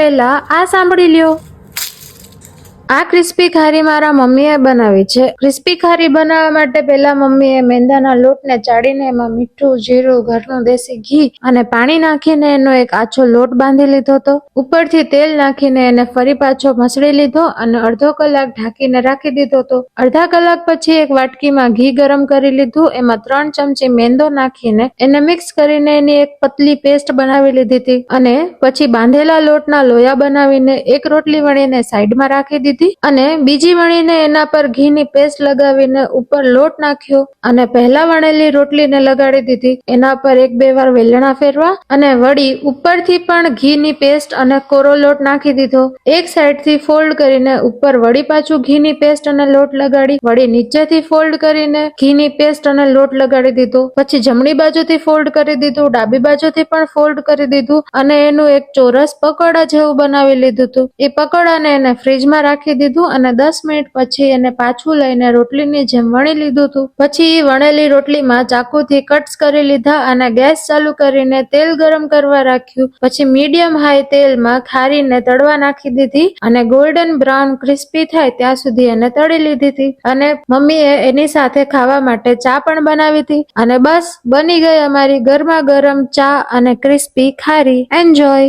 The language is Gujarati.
પહેલા આ સાંભળી લ્યો. આ ક્રિસ્પી ખારી મારા મમ્મીએ બનાવી છે. ક્રિસ્પી ખારી બનાવવા માટે પહેલા મમ્મીએ મેંદાના લોટને ચાળીને એમાં મીઠું, જીરું, ઘરનું દેશી ઘી અને પાણી નાખીને એનો એક આછો લોટ બાંધી લીધો હતો. ઉપરથી તેલ નાખીને એને ફરી પાછો મસળી લીધો અને અડધો કલાક ઢાંકીને રાખી દીધો હતો. અડધા કલાક પછી એક વાટકીમાં ઘી ગરમ કરી લીધું. એમાં ત્રણ ચમચી મેંદો નાખીને એને મિક્સ કરીને એની એક પતલી પેસ્ટ બનાવી લીધી હતી અને પછી બાંધેલા લોટના લોયા બનાવીને એક રોટલી વણીને સાઈડમાં રાખી દીધી અને બીજી વણીને એના પર ઘીની પેસ્ટ લગાવીને ઉપર લોટ નાખ્યો અને પહેલા વણેલી રોટલીને લગાડી દીધી. એના પર એક બે વાર વેલણા ફેરવા અને વળી ઉપરથી પણ ઘીની પેસ્ટ અને કોરો લોટ નાખી દીધો. એક સાઈડથી ફોલ્ડ કરીને ઉપર વળી પાછું ઘીની પેસ્ટ અને લોટ લગાડી વળી નીચેથી ફોલ્ડ કરીને ઘીની પેસ્ટ અને લોટ લગાડી દીધો. પછી જમણી બાજુથી ફોલ્ડ કરી દીધું, ડાબી બાજુથી પણ ફોલ્ડ કરી દીધું અને એનું એક ચોરસ પકોડા જેવું બનાવી લીધું હતું. એ પકોડાને એને ફ્રીજમાં રાખી દીધું અને દસ મિનિટ પછી એને પાછું લઈને રોટલીની જેમ વણી લીધું હતું. પછી વણેલી રોટલીમાં ચાકુથી કટ્સ કરી લીધા અને ગેસ ચાલુ કરીને તેલ ગરમ કરવા રાખ્યું. પછી મીડિયમ હાઈ તેલમાં ખારીને તળવા નાખી દીધી અને ગોલ્ડન બ્રાઉન ક્રિસ્પી થાય ત્યાં સુધી એને તળી લીધી હતી. અને મમ્મીએ એની સાથે ખાવા માટે ચા પણ બનાવી હતી. અને બસ બની ગઈ અમારી ગરમા ગરમ ચા અને ક્રિસ્પી ખારી. એન્જોય